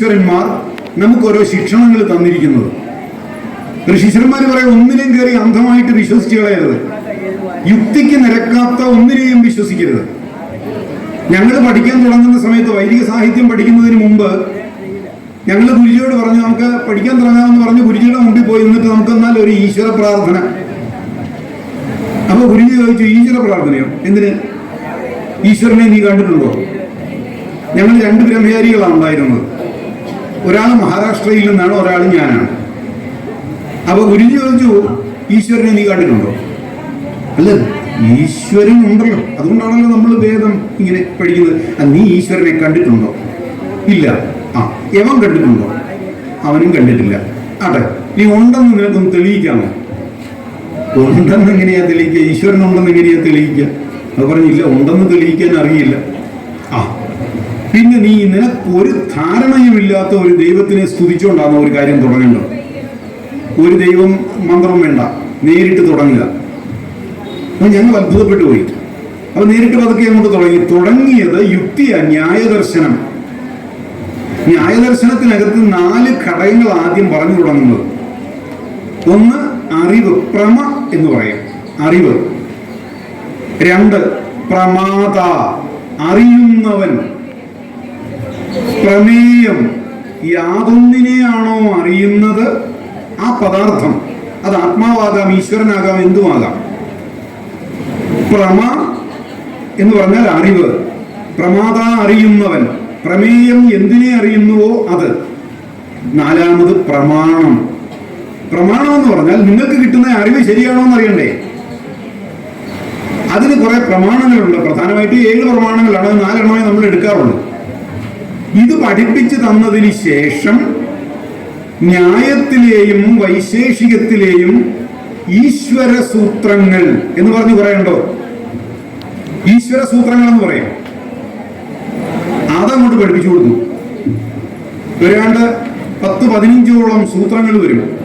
ഋഷീശ്വരന്മാർ നമുക്ക് ഓരോ ശിക്ഷണങ്ങൾ തന്നിരിക്കുന്നത്. ഋഷീശ്വരന്മാർ പറയും ഒന്നിനെയും കയറി അന്ധമായിട്ട് വിശ്വസിച്ച് കളയരുത്. യുക്തിക്ക് നിരക്കാത്ത ഒന്നിനെയും വിശ്വസിക്കരുത്. ഞങ്ങൾ പഠിക്കാൻ തുടങ്ങുന്ന സമയത്ത് വൈദിക സാഹിത്യം പഠിക്കുന്നതിന് മുമ്പ് ഞങ്ങൾ ഗുരുജിയോട് പറഞ്ഞു നമുക്ക് പഠിക്കാൻ തുടങ്ങാമെന്ന് പറഞ്ഞ് ഗുരുജിയുടെ മുമ്പിൽ പോയി എന്നിട്ട് നമുക്ക് എന്നാൽ ഒരു ഈശ്വര പ്രാർത്ഥന. അപ്പൊ ഗുരുജി ചോദിച്ചു ഈശ്വര പ്രാർത്ഥനയോ? എന്തിന്? ഈശ്വരനെ നീ കണ്ടിട്ടുണ്ടോ? ഞങ്ങൾ രണ്ട് ബ്രഹ്മചാരികളാണ് ഉണ്ടായിരുന്നത്. ഒരാൾ മഹാരാഷ്ട്രയിൽ നിന്നാണ് ഒരാൾ ഞാനാണ്. അപ്പൊ ഗുരുജി ചോദിച്ചു ഈശ്വരനെ നീ കണ്ടിട്ടുണ്ടോ? അല്ല ഈശ്വരൻ ഉണ്ടല്ലോ. അതുകൊണ്ടാണല്ലോ നമ്മൾ വേദം ഇങ്ങനെ പഠിക്കുന്നത്. നീ ഈശ്വരനെ കണ്ടിട്ടുണ്ടോ? ഇല്ല. ആ യവൻ കണ്ടിട്ടുണ്ടോ? അവനും കണ്ടിട്ടില്ല. അതെ നീ ഉണ്ടെന്ന് നിനക്കൊന്ന് തെളിയിക്കാമോ? ഉണ്ടെന്ന് എങ്ങനെയാ തെളിയിക്കുക? ഈശ്വരൻ ഉണ്ടെന്ന് എങ്ങനെയാ തെളിയിക്കുക? അത് പറഞ്ഞില്ല ഉണ്ടെന്ന് തെളിയിക്കാൻ അറിയില്ല. പിന്നെ നീ നിനക്ക് ഒരു ധാരണയുമില്ലാത്ത ഒരു ദൈവത്തിനെ സ്തുതിച്ചുകൊണ്ടാണ് ഒരു കാര്യം തുടങ്ങേണ്ടത്? ഒരു ദൈവം മന്ത്രം വേണ്ട. നേരിട്ട് തുടങ്ങുക അപ്പൊ ഞങ്ങൾ അത്ഭുതപ്പെട്ടു പോയി. അപ്പൊ നേരിട്ട് പതുക്കെ അങ്ങോട്ട് തുടങ്ങി. തുടങ്ങിയത് യുക്തിയ ന്യായദർശനം. ന്യായദർശനത്തിനകത്ത് നാല് ഘടകങ്ങൾ ആദ്യം പറഞ്ഞു തുടങ്ങുന്നത്. ഒന്ന് അറിവ് പ്രമ എന്ന് പറയാം. അറിവ്. രണ്ട് പ്രമാത. അറിയുന്നവൻ. പ്രമേയം യാതൊന്നിനെയാണോ അറിയുന്നത്? ആ പദാർത്ഥം. അത് ആത്മാവാകാം ഈശ്വരനാകാം എന്തുമാകാം? പ്രമ എന്ന് പറഞ്ഞാൽ അറിവ്. പ്രമാത അറിയുന്നവൻ. പ്രമേയം എന്തിനെ അറിയുന്നുവോ അത്. നാലാമത് പ്രമാണം. പ്രമാണം എന്ന് പറഞ്ഞാൽ നിങ്ങൾക്ക് കിട്ടുന്ന അറിവ് ശരിയാണോ എന്ന് അറിയണ്ടേ? അതിന് കുറെ പ്രമാണങ്ങളുണ്ട്. പ്രധാനമായിട്ട് ഏഴ് പ്രമാണങ്ങളാണ്. നാലെണ്ണമായി നാലെണ്ണമേ നമ്മൾ എടുക്കാറുള്ളൂ. ഇത് പഠിപ്പിച്ചു തന്നതിന് ശേഷം ന്യായത്തിലെയും വൈശേഷികത്തിലെയും ഈശ്വര സൂത്രങ്ങൾ എന്ന് പറഞ്ഞു പറയണ്ടോ? ഈശ്വര സൂത്രങ്ങൾ എന്ന് പറയും. അതങ്ങോട്ട് പഠിപ്പിച്ചു കൊടുക്കും. ഏതാണ്ട് പത്ത് പതിനഞ്ചോളം സൂത്രങ്ങൾ വരും.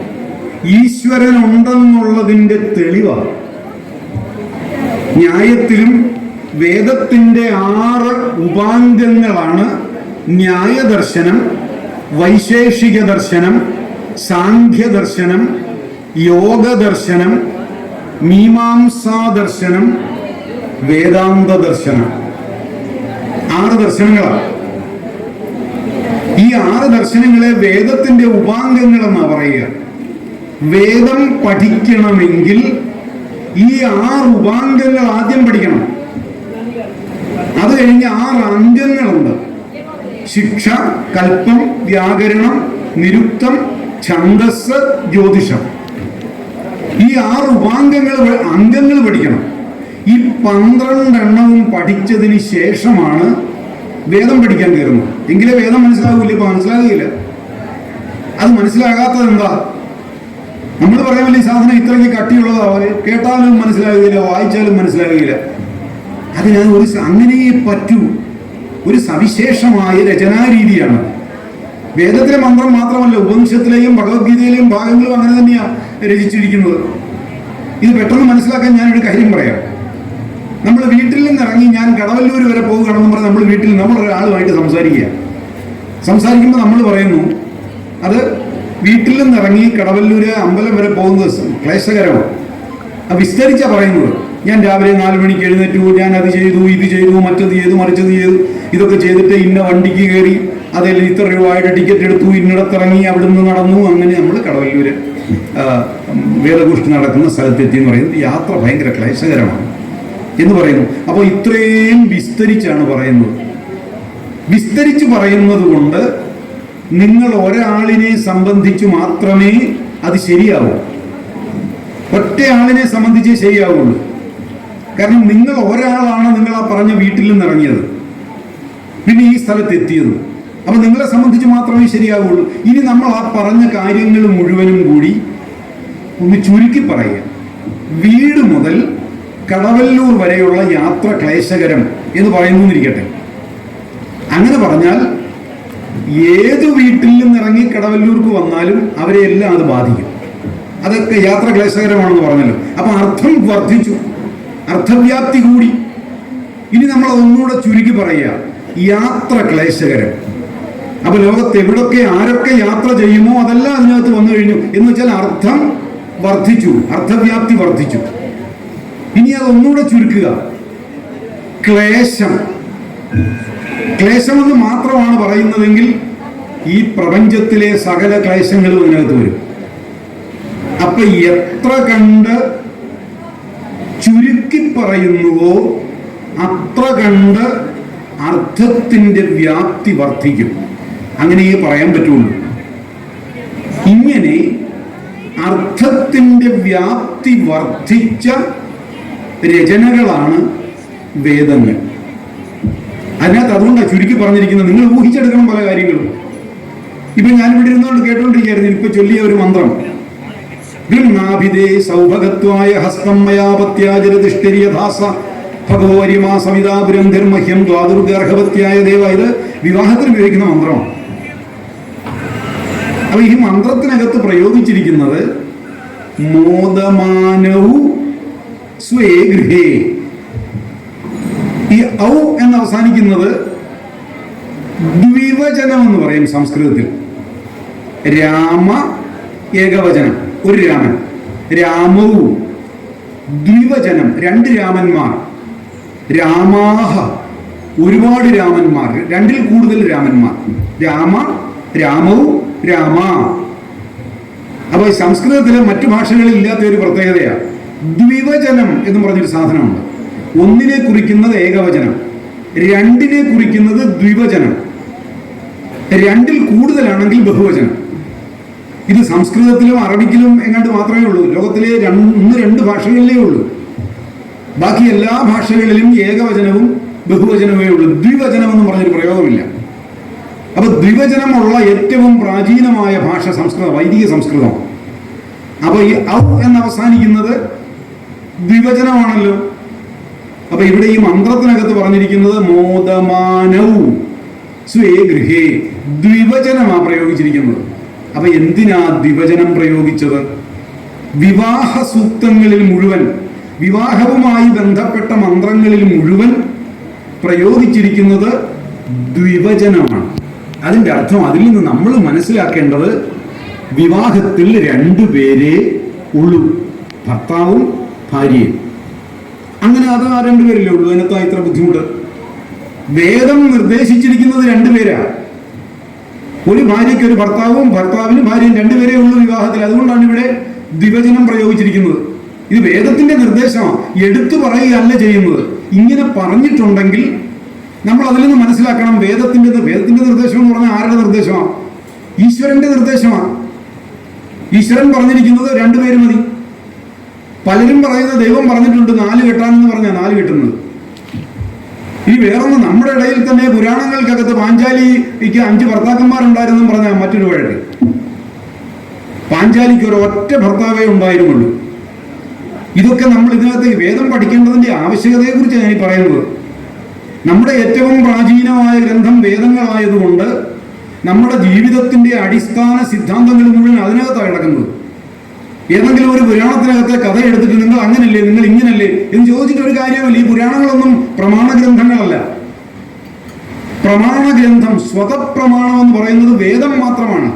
ഈശ്വരൻ ഉണ്ടെന്നുള്ളതിന്റെ തെളിവാണ് ന്യായത്തിലും വേദത്തിന്റെ ആറ് ഉപാംഗങ്ങളാണ് ന്യായദർശനം വൈശേഷിക ദർശനം സാഖ്യദർശനം യോഗദർശനം മീമാംസാ ദർശനം വേദാന്ത ദർശനം ആറ് ദർശനങ്ങളാണ്. ഈ ആറ് ദർശനങ്ങളെ വേദത്തിന്റെ ഉപാംഗങ്ങൾ എന്നാ പറയുക. വേദം പഠിക്കണമെങ്കിൽ ഈ ആറ് ഉപാംഗങ്ങൾ ആദ്യം പഠിക്കണം. അത് കഴിഞ്ഞ് ആറ് അംഗങ്ങളുണ്ട്. ശിക്ഷ കൽപ്പം വ്യാകരണം നിരുക്തം ഛന്ദസ് ജ്യോതിഷം. ഈ ആറ് ഉപാംഗങ്ങൾ അംഗങ്ങൾ പഠിക്കണം. ഈ പന്ത്രണ്ടെണ്ണവും പഠിച്ചതിന് ശേഷമാണ് വേദം പഠിക്കാൻ കയറുന്നത്. എങ്കിലേ വേദം മനസ്സിലാകില്ല ഇപ്പൊ മനസ്സിലാകുകയില്ല. അത് മനസ്സിലാകാത്തത് എന്താ? നമ്മൾ പറയാമല്ലോ ഈ സാധനം ഇത്രയ്ക്ക് കട്ടിയുള്ളതാ കേട്ടാലും മനസ്സിലാകുകയില്ല വായിച്ചാലും മനസ്സിലാകുകയില്ല. അതിനത് ഒരു അങ്ങനെയേ പറ്റൂ. ഒരു സവിശേഷമായ രചനാരീതിയാണ്. വേദത്തിലെ മന്ത്രം മാത്രമല്ല ഉപനിഷത്തിലെയും ഭഗവത്ഗീതയിലെയും ഭാഗങ്ങളും അങ്ങനെ തന്നെയാണ് രചിച്ചിരിക്കുന്നത്. ഇത് പെട്ടെന്ന് മനസ്സിലാക്കാൻ ഞാനൊരു കാര്യം പറയാം. നമ്മൾ വീട്ടിൽ നിന്ന് ഇറങ്ങി ഞാൻ കടവല്ലൂർ വരെ പോകുകയാണെന്ന് പറഞ്ഞ് നമ്മൾ വീട്ടിൽ നമ്മൾ ഒരാളുമായിട്ട് സംസാരിക്കുക. സംസാരിക്കുമ്പോൾ നമ്മൾ പറയുന്നു അത് വീട്ടിൽ നിന്ന് ഇറങ്ങി കടവല്ലൂര് അമ്പലം വരെ പോകുന്നത് ക്ലേശകരമാണ്. അത് വിസ്തരിച്ച പറയുന്നത്. ഞാൻ രാവിലെ നാല് മണിക്ക് എഴുന്നേറ്റു ഞാൻ അത് ചെയ്തു ഇത് ചെയ്തു മറ്റത് ചെയ്തു മറിച്ചത് ചെയ്തു. ഇതൊക്കെ ചെയ്തിട്ട് ഇന്ന വണ്ടിക്ക് കയറി അതിൽ ഇത്ര രൂപയുടെ ടിക്കറ്റ് എടുത്തു ഇന്നിടത്തിറങ്ങി അവിടുന്ന് നടന്നു. അങ്ങനെ നമ്മൾ കടവല്ലൂര് ആ, വേദഗോഷ്ഠി നടക്കുന്ന സ്ഥലത്തെത്തി എന്ന് പറയുന്നത് യാത്ര ഭയങ്കര ക്ലേശകരമാണ് എന്ന് പറയുന്നു. അപ്പോൾ ഇത്രയും വിസ്തരിച്ചാണ് പറയുന്നത്. വിസ്തരിച്ച് പറയുന്നത് കൊണ്ട് നിങ്ങൾ ഒരാളിനെ സംബന്ധിച്ച് മാത്രമേ അത് ശരിയാവൂ. ഒറ്റയാളിനെ സംബന്ധിച്ചേ ശരിയാവുള്ളൂ. കാരണം നിങ്ങൾ ഒരാളാണ് നിങ്ങൾ ആ പറഞ്ഞ വീട്ടിൽ നിന്ന് ഇറങ്ങിയത്. പിന്നെ ഈ സ്ഥലത്ത് എത്തിയത്. അപ്പൊ നിങ്ങളെ സംബന്ധിച്ച് മാത്രമേ ശരിയാവുള്ളൂ. ഇനി നമ്മൾ ആ പറഞ്ഞ കാര്യങ്ങൾ മുഴുവനും കൂടി ഒന്ന് ചുരുക്കി പറയുക. വീട് മുതൽ കടവല്ലൂർ വരെയുള്ള യാത്ര ക്ലേശകരം എന്ന് പറയുന്നിരിക്കട്ടെ അങ്ങനെ പറഞ്ഞാൽ ഏത് വീട്ടിൽ നിന്നിറങ്ങി കടവല്ലൂർക്ക് വന്നാലും അവരെ എല്ലാം അത് ബാധിക്കും. അതൊക്കെ യാത്ര ക്ലേശകരമാണെന്ന് പറഞ്ഞല്ലോ. അപ്പൊ അർത്ഥം വർദ്ധിച്ചു. അർത്ഥവ്യാപ്തി കൂടി. ഇനി നമ്മൾ ഒന്നുകൂടെ ചുരുക്കി പറയുക. യാത്ര ക്ലേശകരം. അപ്പൊ ലോകത്ത് എവിടൊക്കെ ആരൊക്കെ യാത്ര ചെയ്യുമോ അതെല്ലാം അതിനകത്ത് വന്നു കഴിഞ്ഞു. എന്ന് വെച്ചാൽ അർത്ഥം വർദ്ധിച്ചു. അർത്ഥവ്യാപ്തി വർദ്ധിച്ചു. ഇനി അതൊന്നുകൂടെ ചുരുക്കുക. ക്ലേശം. ക്ലേശമെന്ന് മാത്രമാണ് പറയുന്നതെങ്കിൽ ഈ പ്രപഞ്ചത്തിലെ സകല ക്ലേശങ്ങളും അതിനകത്ത് വരും. അപ്പൊ എത്ര കണ്ട് ചുരുക്കി പറയുന്നുവോ അത്ര കണ്ട് അർത്ഥത്തിന്റെ വ്യാപ്തി വർദ്ധിക്കും. അങ്ങനെയേ പറയാൻ പറ്റുള്ളൂ. ഇങ്ങനെ അർത്ഥത്തിന്റെ വ്യാപ്തി വർദ്ധിച്ച രചനകളാണ് വേദങ്ങൾ. അതിനകത്ത് അതുകൊണ്ടാണ് ചുരുക്കി പറഞ്ഞിരിക്കുന്നത്. നിങ്ങൾ ഊഹിച്ചെടുക്കണം പല കാര്യങ്ങളും. ഇപ്പൊ ഞാൻ ഇവിടെ ഇരുന്നുകൊണ്ട് കേട്ടോണ്ടിരിക്കുകയായിരുന്നു. ഇപ്പൊ ചൊല്ലിയ ഒരു മന്ത്രം. ഗൃഹാഭിതേ സൗഭഗത്വായ ഹസ്തം മയാപത്യാചരതിഷ്ഠര്യധാസ ഭഗവരിമാ സവിതാപുരം ധർമ്മഹ്യം ദ്വാദുർഗർഹപത്യായ ദേവ. ഇത് വിവാഹത്തിന് ഉപയോഗിക്കുന്ന മന്ത്രമാണ് അപ്പൊ ഈ മന്ത്രത്തിനകത്ത് പ്രയോഗിച്ചിരിക്കുന്നത് മോദമാനവു സ്വേ ഈ ഔ എന്ന് അവസാനിക്കുന്നത് ദ്വിവചനം എന്ന് പറയും സംസ്കൃതത്തിൽ. രാമ ഏകവചനം. ഒരു രാമൻ രാമവും ദ്വിവചനം രണ്ട് രാമന്മാർ. രാമാഹ ഒരുപാട് രാമന്മാർ രണ്ടിൽ കൂടുതൽ രാമന്മാർ. രാമ രാമവും രാമ. അപ്പോൾ സംസ്കൃതത്തിലെ മറ്റു ഭാഷകളിൽ ഇല്ലാത്ത ഒരു പ്രത്യേകതയാണ് ദ്വിവചനം എന്ന് പറഞ്ഞൊരു സാധനമുണ്ട്. ഒന്നിനെ കുറിക്കുന്നത് ഏകവചനം രണ്ടിനെ കുറിക്കുന്നത് ദ്വിവചനം. രണ്ടിൽ കൂടുതലാണെങ്കിൽ ബഹുവചനം. ഇത് സംസ്കൃതത്തിലും അറബിക്കിലും എങ്ങാണ്ട് മാത്രമേ ഉള്ളൂ. ലോകത്തിലെ രണ്ട് ഒന്ന് രണ്ട് ഭാഷകളിലേ ഉള്ളൂ. ബാക്കി എല്ലാ ഭാഷകളിലും ഏകവചനവും ബഹുവചനമേ ഉള്ളൂ. ദ്വിവചനം എന്ന് പറഞ്ഞൊരു പ്രയോഗമില്ല. അപ്പൊ ദ്വിവചനമുള്ള ഏറ്റവും പ്രാചീനമായ ഭാഷ സംസ്കൃതം വൈദിക സംസ്കൃതം. അപ്പൊ ഈ ഔ എന്ന് അവസാനിക്കുന്നത് ദ്വിവചനമാണല്ലോ. അപ്പൊ ഇവിടെ ഈ മന്ത്രത്തിനകത്ത് പറഞ്ഞിരിക്കുന്നത് മോദമാനവും സ്വേ ഗൃഹേ. ദ്വിവചനമാണ് പ്രയോഗിച്ചിരിക്കുന്നത്. അപ്പൊ എന്തിനാ ദിവചനം പ്രയോഗിച്ചത്? വിവാഹ സൂക്തങ്ങളിൽ മുഴുവൻ വിവാഹവുമായി ബന്ധപ്പെട്ട മന്ത്രങ്ങളിൽ മുഴുവൻ പ്രയോഗിച്ചിരിക്കുന്നത് ദ്വിവചനമാണ്. അതിന്റെ അർത്ഥം അതിൽ നിന്ന് നമ്മൾ മനസ്സിലാക്കേണ്ടത് വിവാഹത്തിൽ രണ്ടു പേരെ ഉള്ളൂ ഭർത്താവും ഭാര്യയും. അങ്ങനെ അത് ആ രണ്ടുപേരല്ലേ ഉള്ളൂ? അതിനകത്താ ഇത്ര ബുദ്ധിമുട്ട്. വേദം നിർദ്ദേശിച്ചിരിക്കുന്നത് രണ്ടുപേരാ ഒരു ഭാര്യയ്ക്ക് ഒരു ഭർത്താവും ഭർത്താവിന് ഭാര്യയും രണ്ടുപേരേ ഉള്ളൂ വിവാഹത്തിൽ. അതുകൊണ്ടാണ് ഇവിടെ ദ്വിവചനം പ്രയോഗിച്ചിരിക്കുന്നത്. ഇത് വേദത്തിന്റെ നിർദ്ദേശമാണ്. എടുത്തു പറയുകയല്ല ചെയ്യുന്നത്. ഇങ്ങനെ പറഞ്ഞിട്ടുണ്ടെങ്കിൽ നമ്മൾ അതിൽ നിന്ന് മനസ്സിലാക്കണം വേദത്തിന്റെ വേദത്തിന്റെ നിർദ്ദേശം എന്ന് പറഞ്ഞാൽ ആരുടെ നിർദ്ദേശമാണ്? ഈശ്വരന്റെ നിർദ്ദേശമാണ്. ഈശ്വരൻ പറഞ്ഞിരിക്കുന്നത് രണ്ടുപേര് മതി. പലരും പറയുന്നത് ദൈവം പറഞ്ഞിട്ടുണ്ട് നാല് കെട്ടാനെന്ന് പറഞ്ഞാൽ നാല് കെട്ടുന്നത്. ഈ വേറൊന്ന് നമ്മുടെ ഇടയിൽ തന്നെ പുരാണങ്ങൾക്കകത്ത് പാഞ്ചാലിക്ക് അഞ്ച് ഭർത്താക്കന്മാരുണ്ടായിരുന്നെന്ന് പറഞ്ഞ മറ്റൊരു വഴി പാഞ്ചാലിക്ക് ഒരു ഒറ്റ ഭർത്താവേ ഉണ്ടായിരുന്നുള്ളൂ. ഇതൊക്കെ നമ്മൾ ഇതിനകത്ത് വേദം പഠിക്കേണ്ടതിന്റെ ആവശ്യകതയെക്കുറിച്ച് ഞാൻ ഈ പറയുന്നത്. നമ്മുടെ ഏറ്റവും പ്രാചീനമായ ഗ്രന്ഥം വേദങ്ങളായതുകൊണ്ട് നമ്മുടെ ജീവിതത്തിന്റെ അടിസ്ഥാന സിദ്ധാന്തങ്ങൾ മുഴുവൻ അതിനകത്താണ് കിടക്കുന്നത്. ഏതെങ്കിലും ഒരു പുരാണത്തിനകത്തെ കഥ എടുത്തിട്ട് നിങ്ങൾ അങ്ങനല്ലേ നിങ്ങൾ ഇങ്ങനല്ലേ എന്ന് ചോദിച്ചിട്ട് ഒരു കാര്യമില്ല ഈ പുരാണങ്ങളൊന്നും പ്രമാണ ഗ്രന്ഥങ്ങളല്ല. പ്രമാണ ഗ്രന്ഥം സ്വതപ്രമാണം എന്ന് പറയുന്നത് വേദം മാത്രമാണ്.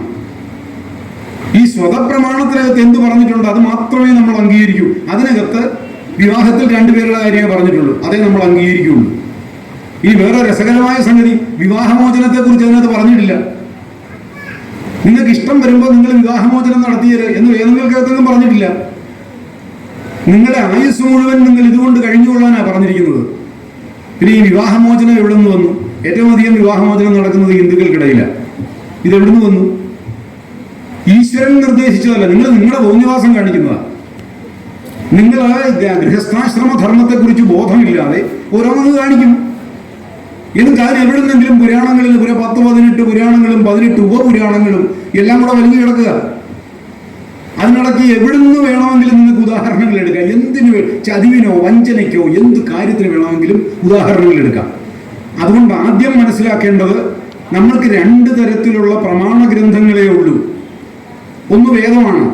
ഈ സ്വതപ്രമാണത്തിനകത്ത് എന്ത് പറഞ്ഞിട്ടുണ്ട് അത് മാത്രമേ നമ്മൾ അംഗീകരിക്കൂ. അതിനകത്ത് വിവാഹത്തിൽ രണ്ടുപേരുടെ കാര്യമേ പറഞ്ഞിട്ടുള്ളൂ. അതേ നമ്മൾ അംഗീകരിക്കുകയുള്ളൂ. ഈ വേറെ രസകരമായ സംഗതി വിവാഹമോചനത്തെ കുറിച്ച് അതിനകത്ത് പറഞ്ഞിട്ടില്ല. നിങ്ങൾക്ക് ഇഷ്ടം വരുമ്പോൾ നിങ്ങൾ വിവാഹമോചനം നടത്തിയത് എന്ന് വേദങ്ങൾക്കകത്തൊന്നും പറഞ്ഞിട്ടില്ല. നിങ്ങളുടെ ആയുസ് മുഴുവൻ നിങ്ങൾ ഇതുകൊണ്ട് കഴിഞ്ഞുകൊള്ളാനാണ് പറഞ്ഞിരിക്കുന്നത്. പിന്നെ ഈ വിവാഹമോചനം എവിടെ നിന്ന് വന്നു? ഏറ്റവും അധികം വിവാഹമോചനം നടക്കുന്നത് ഹിന്ദുക്കൾക്കിടയിലാണ് ഇത് എവിടെ നിന്ന് വന്നു? ഈശ്വരൻ നിർദ്ദേശിച്ചതല്ല നിങ്ങൾ നിങ്ങളുടെ തോന്നിവാസം കാണിക്കുന്നതാണ് നിങ്ങൾ ഗൃഹസ്ഥാശ്രമ ധർമ്മത്തെക്കുറിച്ച് ബോധമില്ലാതെ ഓരോന്നത് കാണിക്കും ഇത് കാര്യം എവിടുന്നെങ്കിലും പുരാണങ്ങളിൽ ഒരു പത്ത് പതിനെട്ട് പുരാണങ്ങളും പതിനെട്ട് ഉപപുരാണങ്ങളും എല്ലാം കൂടെ വലിഞ്ഞു കിടക്കുക. അതിനിടയ്ക്ക് എവിടെ നിന്ന് വേണമെങ്കിലും നിങ്ങൾക്ക് ഉദാഹരണങ്ങൾ എടുക്കാം. എന്തിനു ചതിവിനോ വഞ്ചനയ്ക്കോ എന്ത് കാര്യത്തിന് വേണമെങ്കിലും ഉദാഹരണങ്ങൾ എടുക്കാം. അതുകൊണ്ട് ആദ്യം മനസ്സിലാക്കേണ്ടത് നമ്മൾക്ക് രണ്ട് തരത്തിലുള്ള പ്രമാണ ഗ്രന്ഥങ്ങളേ ഉള്ളൂ. ഒന്ന് വേദമാണ്.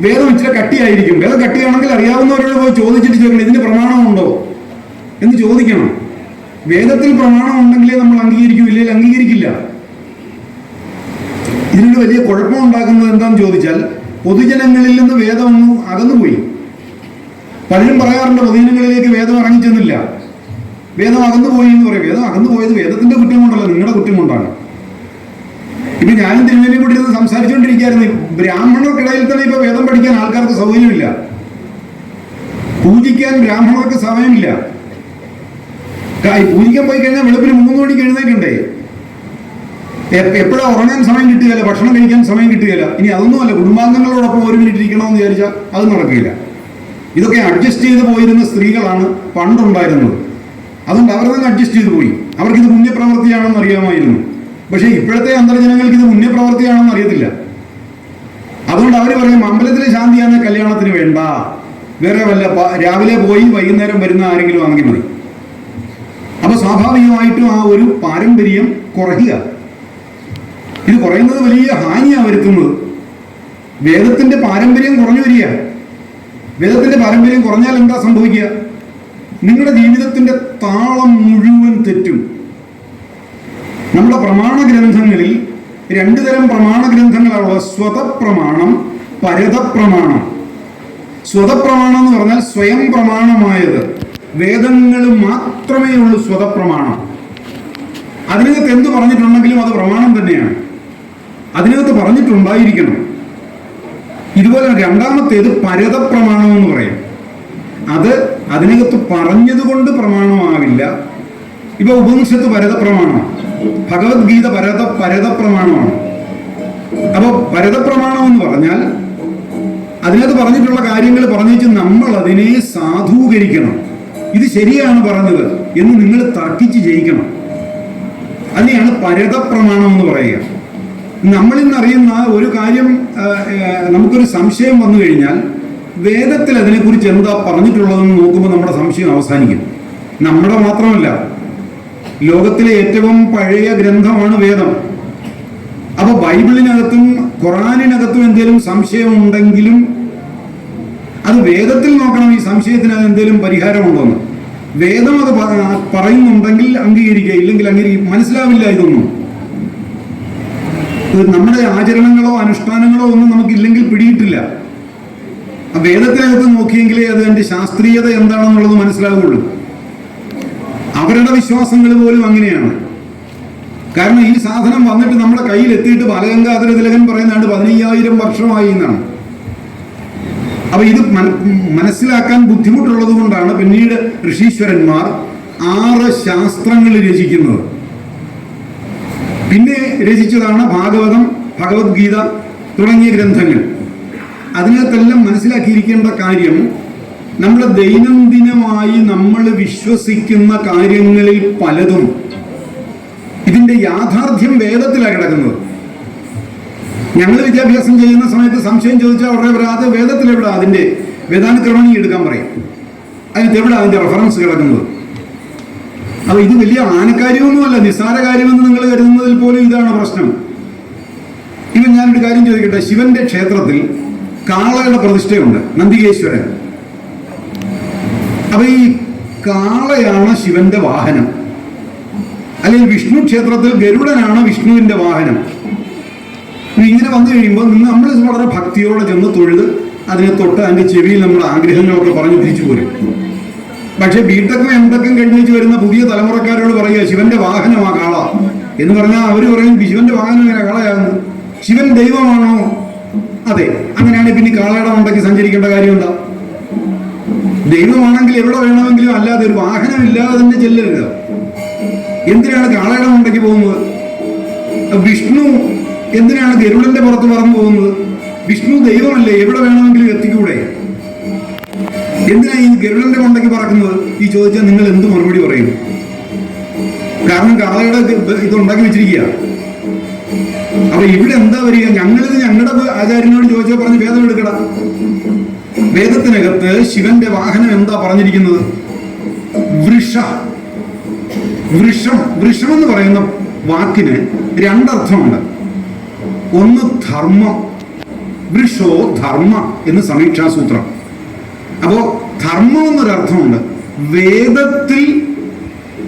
വേദം ഇച്ചിരി കട്ടിയായിരിക്കും. വേദം കട്ടിയാണെങ്കിൽ അറിയാവുന്നവരോട് പോയി ചോദിച്ചിട്ട് ചോദിക്കണം ഇതിന് പ്രമാണമുണ്ടോ എന്ന് ചോദിക്കണം. വേദത്തിൽ പ്രമാണം ഉണ്ടെങ്കിലേ നമ്മൾ അംഗീകരിക്കൂ ഇല്ലെങ്കിൽ അംഗീകരിക്കില്ല. ഇതിനൊരു വലിയ കുഴപ്പം ഉണ്ടാക്കുന്നത് എന്താണെന്ന് ചോദിച്ചാൽ പൊതുജനങ്ങളിൽ നിന്ന് വേദം ഒന്ന് അകന്നുപോയി. പലരും പറയാറുണ്ട് പൊതുജനങ്ങളിലേക്ക് വേദം ഇറങ്ങിച്ചെന്നില്ല. വേദം അകന്നുപോയി എന്ന് പറയും. വേദം അകന്നുപോയത് വേദത്തിന്റെ കുറ്റം കൊണ്ടല്ല നിങ്ങളുടെ കുറ്റം കൊണ്ടാണ് ഇപ്പൊ ഞാനും തിരുവേലി കൂടി ഇരുന്ന് സംസാരിച്ചുകൊണ്ടിരിക്കുകയായിരുന്നു. ബ്രാഹ്മണർക്കിടയിൽ തന്നെ ഇപ്പൊ വേദം പഠിക്കാൻ ആൾക്കാർക്ക് സൗകര്യമില്ല. പൂജിക്കാൻ ബ്രാഹ്മണർക്ക് സമയമില്ല. പൂജിക്കാൻ പോയി കഴിഞ്ഞാൽ വെളുപ്പിന് മൂന്ന് മണിക്ക് എഴുന്നേക്കണ്ടേ? എപ്പോഴാ ഉറങ്ങാൻ സമയം കിട്ടുകയില്ല ഭക്ഷണം കഴിക്കാൻ സമയം കിട്ടുകയില്ല ഇനി അതൊന്നുമല്ല കുടുംബാംഗങ്ങളോടൊപ്പം ഒരു മിനിറ്റ് ഇരിക്കണമെന്ന് വിചാരിച്ചാൽ അത് നടക്കില്ല. ഇതൊക്കെ അഡ്ജസ്റ്റ് ചെയ്ത് പോയിരുന്ന സ്ത്രീകളാണ് പണ്ടുണ്ടായിരുന്നത്. അതുകൊണ്ട് അവർ തന്നെ അഡ്ജസ്റ്റ് ചെയ്ത് പോയി. അവർക്കിത് പുണ്യപ്രവൃത്തിയാണെന്ന് അറിയാമായിരുന്നു. പക്ഷേ ഇപ്പോഴത്തെ അന്തർജനങ്ങൾക്ക് ഇത് പുണ്യപ്രവൃത്തിയാണെന്ന് അറിയത്തില്ല. അതുകൊണ്ട് അവർ പറയും അമ്പലത്തിലെ ശാന്തിയാണ് കല്യാണത്തിന് വേണ്ട. വേറെ വല്ല രാവിലെ പോയി വൈകുന്നേരം വരുന്ന ആരെങ്കിലും ആണെങ്കിൽ മതി. സ്വാഭാവികമായിട്ടും ആ ഒരു പാരമ്പര്യം കുറയ്ക്കുക. ഇത് കുറയുന്നത് വലിയ ഹാനിയാണ് വരുത്തുന്നത്. വേദത്തിന്റെ പാരമ്പര്യം കുറഞ്ഞു വരിക. വേദത്തിന്റെ പാരമ്പര്യം കുറഞ്ഞാൽ എന്താ സംഭവിക്കുക? നിങ്ങളുടെ ജീവിതത്തിന്റെ താളം മുഴുവൻ തെറ്റും. നമ്മുടെ പ്രമാണ ഗ്രന്ഥങ്ങളിൽ രണ്ടു തരം പ്രമാണ ഗ്രന്ഥങ്ങളാണുള്ളത് സ്വതപ്രമാണം പരതപ്രമാണം. സ്വതപ്രമാണം എന്ന് പറഞ്ഞാൽ സ്വയം പ്രമാണമായത് വേദങ്ങൾ മാത്രമേ ഉള്ളൂ സ്വതപ്രമാണം. അതിനകത്ത് എന്ത് പറഞ്ഞിട്ടുണ്ടെങ്കിലും അത് പ്രമാണം തന്നെയാണ്. അതിനകത്ത് പറഞ്ഞിട്ടുണ്ടായിരിക്കണം. ഇതുപോലെ രണ്ടാമത്തേത് പരതപ്രമാണം എന്ന് പറയും. അത് അതിനകത്ത് പറഞ്ഞതുകൊണ്ട് പ്രമാണമാവില്ല. ഇപ്പൊ ഉപനിഷത്ത് പരതപ്രമാണം ഭഗവത്ഗീത പരത പരതപ്രമാണമാണ്. അപ്പൊ പരതപ്രമാണം എന്ന് പറഞ്ഞാൽ അതിനകത്ത് പറഞ്ഞിട്ടുള്ള കാര്യങ്ങൾ പറഞ്ഞേച്ച് നമ്മൾ അതിനെ സാധൂകരിക്കണം. ഇത് ശരിയാണ് പറഞ്ഞത് എന്ന് നിങ്ങൾ തർക്കിച്ച് ജയിക്കണം. അതിനെയാണ് പരതപ്രമാണം എന്ന് പറയുക. നമ്മളിൽ നിന്നറിയുന്ന ഒരു കാര്യം നമുക്കൊരു സംശയം വന്നു കഴിഞ്ഞാൽ വേദത്തിൽ അതിനെക്കുറിച്ച് എന്താ പറഞ്ഞിട്ടുള്ളതെന്ന് നോക്കുമ്പോൾ നമ്മുടെ സംശയം അവസാനിക്കും. നമ്മുടെ മാത്രമല്ല ലോകത്തിലെ ഏറ്റവും പഴയ ഗ്രന്ഥമാണ് വേദം. അപ്പോൾ ബൈബിളിനകത്തും ഖുറാനിനകത്തും എന്തെങ്കിലും സംശയം ഉണ്ടെങ്കിലും അത് വേദത്തിൽ നോക്കണം ഈ സംശയത്തിന് അത് എന്തെങ്കിലും പരിഹാരമുണ്ടോന്ന് വേദം അത് പറയുന്നുണ്ടെങ്കിൽ അംഗീകരിക്കുക ഇല്ലെങ്കിൽ അംഗീകരിക്കും മനസ്സിലാവില്ല ഇതൊന്നും. ഇത് നമ്മുടെ ആചരണങ്ങളോ അനുഷ്ഠാനങ്ങളോ ഒന്നും നമുക്കില്ലെങ്കിൽ പിടിയിട്ടില്ല. ആ വേദത്തിനകത്ത് നോക്കിയെങ്കിലേ അത് അതിന്റെ ശാസ്ത്രീയത എന്താണെന്നുള്ളത് മനസ്സിലാവുകയുള്ളൂ അവരുടെ വിശ്വാസങ്ങൾ പോലും അങ്ങനെയാണ്. കാരണം ഈ സാധനം വന്നിട്ട് നമ്മുടെ കയ്യിൽ എത്തിയിട്ട് ബാലഗംഗാധര തിലകൻ പറയുന്നതാണ് പതിനയ്യായിരം വർഷമായി എന്നാണ്. അപ്പൊ ഇത് മനസ്സിലാക്കാൻ ബുദ്ധിമുട്ടുള്ളത് കൊണ്ടാണ് പിന്നീട് ഋഷീശ്വരന്മാർ ആറ് ശാസ്ത്രങ്ങൾ രചിക്കുന്നത്. പിന്നെ രചിച്ചതാണ് ഭാഗവതം ഭഗവത്ഗീത തുടങ്ങിയ ഗ്രന്ഥങ്ങൾ. അതിനകത്തെല്ലാം മനസ്സിലാക്കിയിരിക്കേണ്ട കാര്യം നമ്മുടെ ദൈനംദിനമായി നമ്മൾ വിശ്വസിക്കുന്ന കാര്യങ്ങളിൽ പലതും. ഇതിന്റെ യാഥാർത്ഥ്യം വേദത്തിലാണ് കിടക്കുന്നത്. ഞങ്ങൾ വിദ്യാഭ്യാസം ചെയ്യുന്ന സമയത്ത് സംശയം ചോദിച്ചാൽ ഉടനെ അത് വേദത്തിൽ എവിടെ അതിന്റെ വേദാനുക്രമണി എടുക്കാൻ പറയും. അതിനകത്ത് എവിടെ അതിന്റെ റെഫറൻസ് കിടക്കുന്നത് അപ്പോൾ ഇത് വലിയ ആനക്കാര്യമൊന്നുമല്ല നിസ്സാര കാര്യമെന്ന് നിങ്ങൾ കരുതുന്നതിൽ പോലും ഇതാണ് പ്രശ്നം. ഇവൻ ഞാനൊരു കാര്യം ചോദിക്കട്ടെ? ശിവന്റെ ക്ഷേത്രത്തിൽ കാളയുടെ പ്രതിഷ്ഠയുണ്ട് നന്ദികേശ്വരൻ. അപ്പൊ ഈ കാളയാണ് ശിവന്റെ വാഹനം. അല്ലെങ്കിൽ വിഷ്ണു ക്ഷേത്രത്തിൽ ഗരുഡനാണ് വിഷ്ണുവിന്റെ വാഹനം. ഇങ്ങനെ വന്നു കഴിയുമ്പോൾ നമ്മൾ വളരെ ഭക്തിയോടെ ചെന്ന് തൊഴുത് അതിനെ തൊട്ട് അതിന്റെ ചെവിയിൽ നമ്മൾ ആഗ്രഹങ്ങളൊക്കെ പറഞ്ഞ് തിരിച്ചു പോരും. പക്ഷെ ബിടെക്കും എംടെക്കും കഴിഞ്ഞിട്ട് വരുന്ന പുതിയ തലമുറക്കാരോട് പറയുക ശിവന്റെ വാഹനമാ കാള. എന്ന് പറഞ്ഞാൽ അവർ പറയും ശിവന്റെ വാഹനം ഇങ്ങനെ കാളയാകുന്നു ശിവൻ ദൈവമാണോ? അതെ അങ്ങനെയാണെങ്കിൽ പിന്നെ കാളയുടെ ഉണ്ടെങ്കിൽ സഞ്ചരിക്കേണ്ട കാര്യം എന്താ? ദൈവമാണെങ്കിൽ എവിടെ വേണമെങ്കിലും അല്ലാതെ ഒരു വാഹനം ഇല്ലാതെ തന്നെ ചെല്ലരുത് എന്തിനാണ് കാളയുടെ ഉണ്ടെങ്കിൽ പോകുന്നത്? വിഷ്ണു എന്തിനാണ് ഗരുഡന്റെ പുറത്ത് പറന്നു പോകുന്നത്? വിഷ്ണു ദൈവമല്ലേ? എവിടെ വേണമെങ്കിലും എത്തിക്കൂടെ? എന്തിനാ ഈ ഗരുഡന്റെ കൊണ്ടേക്ക് പറക്കുന്നത്? ഈ ചോദിച്ചാൽ നിങ്ങൾ എന്ത് മറുപടി പറയും? കാരണം കാളയുടെ ഇത് ഇത് ഉണ്ടാക്കി വെച്ചിരിക്കുക അപ്പൊ ഇവിടെ എന്താ വരിക? ഞങ്ങളിത് ഞങ്ങളുടെ ആചാര്യനോട് ചോദിച്ചാൽ പറഞ്ഞ് വേദം എടുക്കട. വേദത്തിനകത്ത് ശിവന്റെ വാഹനം എന്താ പറഞ്ഞിരിക്കുന്നത്? വൃഷ. വൃഷം. വൃഷം എന്ന് പറയുന്ന വാക്കിന് രണ്ടർത്ഥമുണ്ട്. ഒന്ന് ധർമ്മം. വൃഷോ ധർമ്മ എന്ന് സമീക്ഷാസൂത്രം അപ്പോൾ ധർമ്മം എന്നൊരർത്ഥമുണ്ട്. വേദത്തിൽ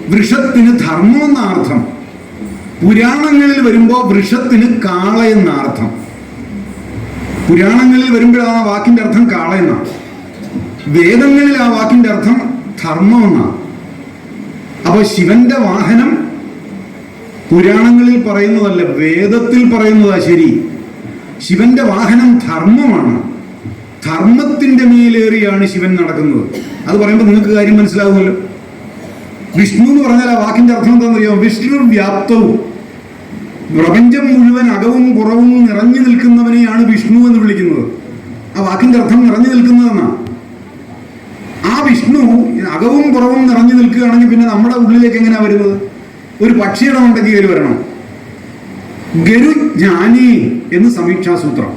വൃഷത്തിന് ധർമ്മം എന്ന അർത്ഥം പുരാണങ്ങളിൽ വരുമ്പോൾ വൃഷത്തിന് കാള എന്ന അർത്ഥം പുരാണങ്ങളിൽ വരുമ്പോൾ ആ വാക്കിന്റെ അർത്ഥം കാള എന്നാണ് വേദങ്ങളിൽ ആ വാക്കിന്റെ അർത്ഥം ധർമ്മം എന്നാണ് അപ്പൊ ശിവന്റെ വാഹനം പുരാണങ്ങളിൽ പറയുന്നതല്ല വേദത്തിൽ പറയുന്നതാ ശരി. ശിവന്റെ വാഹനം ധർമ്മമാണ്. ധർമ്മത്തിന്റെ മേലേറിയാണ് ശിവൻ നടക്കുന്നത്. അത് പറയുമ്പോൾ നിങ്ങൾക്ക് കാര്യം മനസ്സിലാകുമല്ലോ വിഷ്ണു എന്ന് പറഞ്ഞാൽ ആ വാക്കിന്റെ അർത്ഥം എന്താണെന്നറിയാമോ വിഷ്ണു വ്യാപ്തവും. പ്രപഞ്ചം മുഴുവൻ അകവും പുറവും നിറഞ്ഞു നിൽക്കുന്നവനെയാണ് വിഷ്ണു എന്ന് വിളിക്കുന്നത്. ആ വാക്കിന്റെ അർത്ഥം നിറഞ്ഞു നിൽക്കുന്നതെന്നാണ് ആ വിഷ്ണു അകവും പുറവും നിറഞ്ഞു നിൽക്കുകയാണെങ്കിൽ പിന്നെ നമ്മുടെ ഉള്ളിലേക്ക് എങ്ങനെയാ വരുന്നത്? ഒരു പക്ഷിയുടെ ഉണ്ടെങ്കിൽ കയറി വരണം. ഗരു ജ്ഞാനി എന്ന് സമീക്ഷാസൂത്രം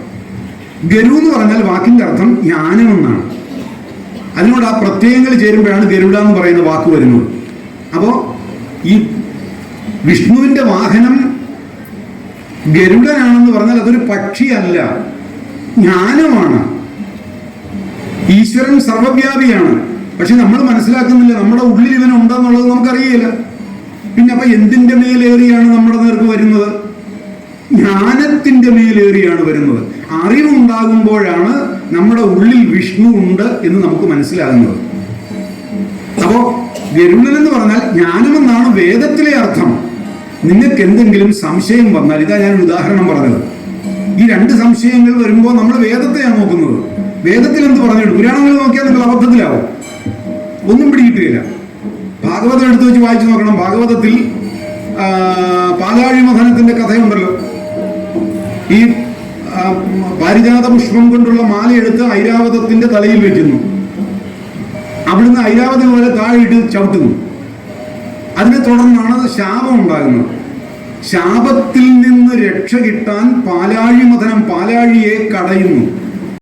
ഗരു എന്ന് പറഞ്ഞാൽ വാക്കിന്റെ അർത്ഥം ജ്ഞാനം എന്നാണ്. അതിനോട് ആ പ്രത്യയങ്ങൾ ചേരുമ്പോഴാണ് ഗരുഡ എന്ന് പറയുന്ന വാക്ക് വരുന്നത്. അപ്പോ ഈ വിഷ്ണുവിന്റെ വാഹനം ഗരുഡനാണെന്ന് പറഞ്ഞാൽ അതൊരു പക്ഷിയല്ല ജ്ഞാനമാണ്. ഈശ്വരൻ സർവവ്യാപിയാണ്. പക്ഷെ നമ്മൾ മനസ്സിലാക്കുന്നില്ല നമ്മുടെ ഉള്ളിൽ ഇവൻ ഉണ്ടെന്നുള്ളത് നമുക്കറിയില്ല. പിന്നെ അപ്പൊ എന്തിന്റെ മേലേറിയാണ് നമ്മുടെ നേർക്ക് വരുന്നത്? ജ്ഞാനത്തിന്റെ മേലേറിയാണ് വരുന്നത്. അറിവുണ്ടാകുമ്പോഴാണ് നമ്മുടെ ഉള്ളിൽ വിഷ്ണു ഉണ്ട് എന്ന് നമുക്ക് മനസ്സിലാകുന്നത്. അപ്പോ ഗരുഡൻ എന്ന് പറഞ്ഞാൽ ജ്ഞാനമെന്നാണ് വേദത്തിലെ അർത്ഥം. നിങ്ങൾക്ക് എന്തെങ്കിലും സംശയം വന്നാൽ ഇതാ ഞാൻ ഉദാഹരണം പറഞ്ഞത്. ഈ രണ്ട് സംശയങ്ങൾ വരുമ്പോൾ നമ്മൾ വേദത്തെയാണ് നോക്കുന്നത്. വേദത്തിൽ എന്ത് പറഞ്ഞിട്ട് പുരാണങ്ങൾ നോക്കിയാൽ നിങ്ങൾ അബദ്ധത്തിലാവും. ഒന്നും പിടികിട്ടുകയില്ല. ഭാഗവതം എടുത്തു വെച്ച് വായിച്ചു നോക്കണം. ഭാഗവതത്തിൽ പാലാഴി മഥനത്തിന്റെ കഥയുണ്ടല്ലോ. ഈ പാരിജാത പുഷ്പം കൊണ്ടുള്ള മാല എടുത്ത് ഐരാവതത്തിന്റെ തലയിൽ വെക്കുന്നു. അവിടുന്ന് ഐരാവതി പോലെ താഴെയിട്ട് ചവിട്ടുന്നു. അതിനെ തുടർന്നാണ് ശാപം ഉണ്ടാകുന്നത്. ശാപത്തിൽ നിന്ന് രക്ഷ കിട്ടാൻ പാലാഴി മഥനം പാലാഴിയെ കടയുന്നു.